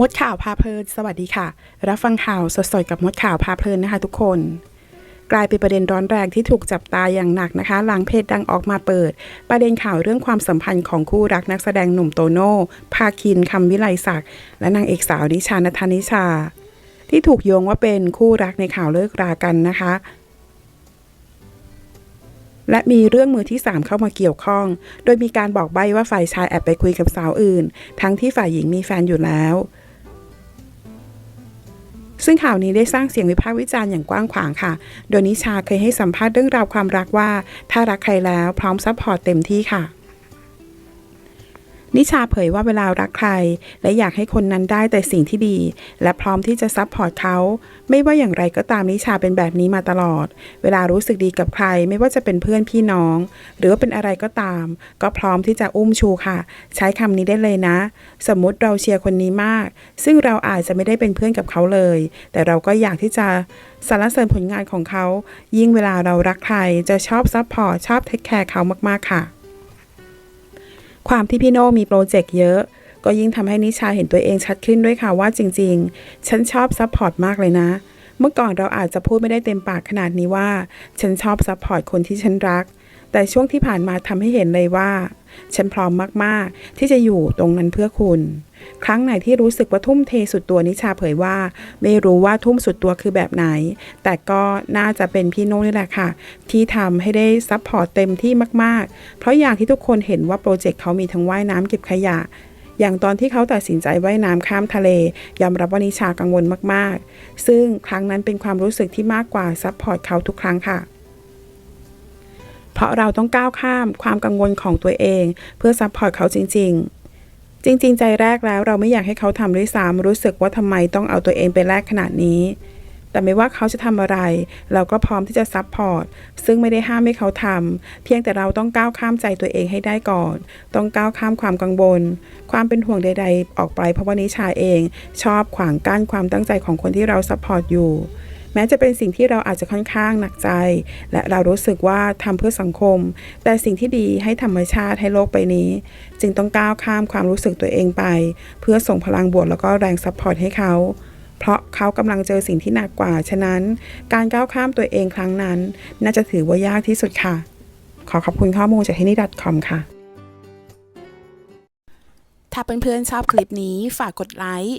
มดข่าวพาเพลิน สวัสดีค่ะ รับฟังข่าวสดๆกับมดข่าวพาเพลินนะคะทุกคน กลายเป็นประเด็นร้อนแรงที่ถูกจับตาอย่างหนักนะคะ หลังเพจดังออกมาเปิด ประเด็นข่าวเรื่องความสัมพันธ์ของคู่รักนักแสดงหนุ่มโตโน่ภาคินคำวิไลศักดิ์และนางเอกสาวนิชานัทนิชา ที่ถูกโยงว่าเป็นคู่รักในข่าวเลิกรากันนะคะและมีเรื่องมือที่ 3 เข้ามาเกี่ยวข้อง โดยมีการบอกใบ้ว่าฝ่ายชายแอบไปคุยกับสาวอื่น ทั้งที่ฝ่ายหญิงมีแฟนอยู่แล้ว ซึ่งข่าวนี้ได้สร้างเสียงวิพากษ์วิจารณ์อย่างกว้างขวางค่ะ โดยนิชาเคยให้สัมภาษณ์เรื่องราวความรักว่า ถ้ารักใครแล้วพร้อมซัพพอร์ตเต็มที่ค่ะ นิชาเผยว่าเวลารักใคร และอยากให้คนนั้นได้แต่สิ่งที่ดี และพร้อมที่จะซัพพอร์ตเขาไม่ว่าอย่างไรก็ตามนิชาเป็นแบบนี้มาตลอด เวลารู้สึกดีกับใคร ไม่ว่าจะเป็นเพื่อนพี่น้อง หรือว่าเป็นอะไรก็ตาม ก็พร้อมที่จะอุ้มชูค่ะ ใช้คำนี้ได้เลยนะ สมมติเราเชียร์คนนี้มาก ซึ่งเราอาจจะไม่ได้เป็นเพื่อนกับเขาเลย แต่เราก็อยากที่จะสรรเสริญผลงานของเขา ยิ่งเวลาเรารักใครจะชอบซัพพอร์ตชอบเทคแคร์เขามากๆค่ะ ความที่พี่โน่มีโปรเจกต์เยอะ ก็ยิ่งทำให้นิชาเห็นตัวเองชัดขึ้นด้วยค่ะว่าจริง ๆ ฉันชอบซัพพอร์ตมากเลยนะ เมื่อก่อนเราอาจจะพูดไม่ได้เต็มปากขนาดนี้ว่า ฉันชอบซัพพอร์ตคนที่ฉันรัก แต่ช่วงที่ผ่านมาทำให้เห็นเลยว่า ฉันพร้อมมาก ๆ ที่จะอยู่ตรงนั้นเพื่อคุณ ครั้งไหนที่รู้สึกว่าทุ่มเทสุดตัวนิชาเผยว่า ไม่รู้ว่าทุ่มสุดตัวคือแบบไหน แต่ก็น่าจะเป็นพี่โน่นี่แหละค่ะ ที่ทำให้ได้ซัพพอร์ตเต็มที่มาก ๆ เพราะอย่างที่ทุกคนเห็นว่าโปรเจกต์เขามีทั้งว่ายน้ำเก็บขยะอย่างตอนที่เขาตัดสินใจว่ายน้ำข้ามทะเล ยอมรับว่านิชากังวลมาก ๆ ซึ่งครั้งนั้นเป็นความรู้สึกที่มากกว่าซัพพอร์ตเขาทุกครั้งค่ะ เพราะเราต้องก้าวข้ามความกังวลของตัวเอง เพื่อซัพพอร์ตเขาจริง ๆ จริง ๆ ใจแรกแล้วเราไม่อยากให้เขาทำด้วยซ้ำรู้สึกว่าทำไมต้องเอาตัวเองไปแลกขนาดนี้ แต่ไม่ว่าเขาจะทำอะไร เราก็พร้อมที่จะซัพพอร์ตซึ่งไม่ได้ห้ามให้เขาทำเพียงแต่เราต้องก้าวข้ามใจตัวเองให้ได้ก่อน ต้องก้าวข้ามความกังวลความเป็นห่วงใด ๆ ออกไปเพราะว่านิชาเอง ชอบขวางกั้นความตั้งใจของคนที่เราซัพพอร์ตอยู่ แม้จะเป็นสิ่งที่เราอาจจะค่อนข้างหนักใจ และเรารู้สึกว่าทำเพื่อสังคม แต่สิ่งที่ดีให้ธรรมชาติให้โลกใบนี้ จึงต้องก้าวข้ามความรู้สึกตัวเองไป เพื่อส่งพลังบวกแล้วก็แรงซัพพอร์ตให้เขาเพราะเขากำลังเจอสิ่งที่หนักกว่า ฉะนั้น การก้าวข้ามตัวเองครั้งนั้น น่าจะถือว่ายากที่สุดค่ะ ขอขอบคุณข้อมูลจากที่นี่ .com ค่ะ ถ้าเพื่อนๆชอบคลิปนี้ฝากกดไลค์